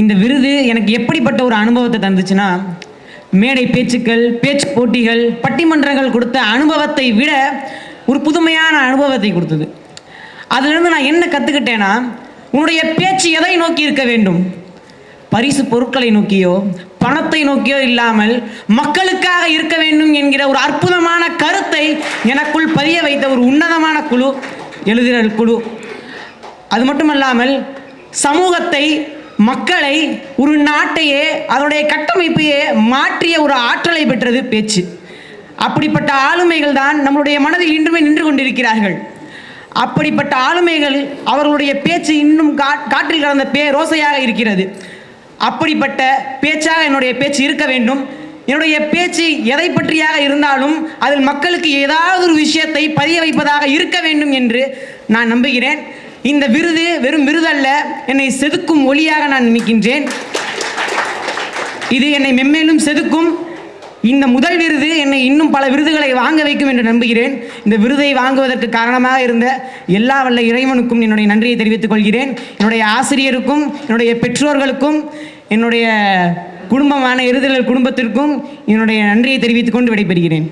இந்த விருது எனக்கு எப்படிப்பட்ட ஒரு அனுபவத்தை தந்துச்சுன்னா மேடை பேச்சுக்கள் பேச்சு போட்டிகள் பட்டிமன்றங்கள் கொடுத்த அனுபவத்தை விட ஒரு புதுமையான அனுபவத்தை கொடுத்தது. அதுலேருந்து நான் என்ன கற்றுக்கிட்டேன்னா உன்னுடைய பேச்சு எதை நோக்கி இருக்க வேண்டும்? பரிசு பொருட்களை நோக்கியோ பணத்தை நோக்கியோ இல்லாமல் மக்களுக்காக இருக்க வேண்டும் என்கிற ஒரு அற்புதமான கருத்தை எனக்குள் பதிய வைத்த ஒரு உன்னதமான குழு எழுதுகிற குழு. அது மட்டுமல்லாமல் சமூகத்தை மக்களை ஒரு நாட்டையே அதனுடைய கட்டமைப்பையே மாற்றிய ஒரு ஆற்றலை பெற்றது பேச்சு. அப்படிப்பட்ட ஆளுமைகள் தான் நம்மளுடைய மனதில் இன்றுமே நின்று கொண்டிருக்கிறார்கள். அப்படிப்பட்ட ஆளுமைகள் அவர்களுடைய பேச்சு இன்னும் கா- காற்றில் கலந்த பே ரோசையாக இருக்கிறது. அப்படிப்பட்ட பேச்சாக என்னுடைய பேச்சு இருக்க வேண்டும். என்னுடைய பேச்சு எதை பற்றியாக இருந்தாலும் அதில் மக்களுக்கு ஏதாவது ஒரு விஷயத்தை பதிய வைப்பதாக இருக்க வேண்டும் என்று நான் நம்புகிறேன். இந்த விருது வெறும் விருதல்ல என்னை செதுக்கும் ஒளியாக நான் நினைக்கின்றேன். இது என்னை மென்மேலும் செதுக்கும். இந்த முதல் விருது என்னை இன்னும் பல விருதுகளை வாங்க வைக்கும் என்று நம்புகிறேன். இந்த விருதை வாங்குவதற்கு காரணமாக இருந்த எல்லா வல்ல இறைவனுக்கும் என்னுடைய நன்றியை தெரிவித்துக் கொள்கிறேன். என்னுடைய ஆசிரியருக்கும் என்னுடைய பெற்றோர்களுக்கும் என்னுடைய குடும்பமான இருதல் குடும்பத்திற்கும் என்னுடைய நன்றியை தெரிவித்துக் கொண்டு விடைபெறுகிறேன்.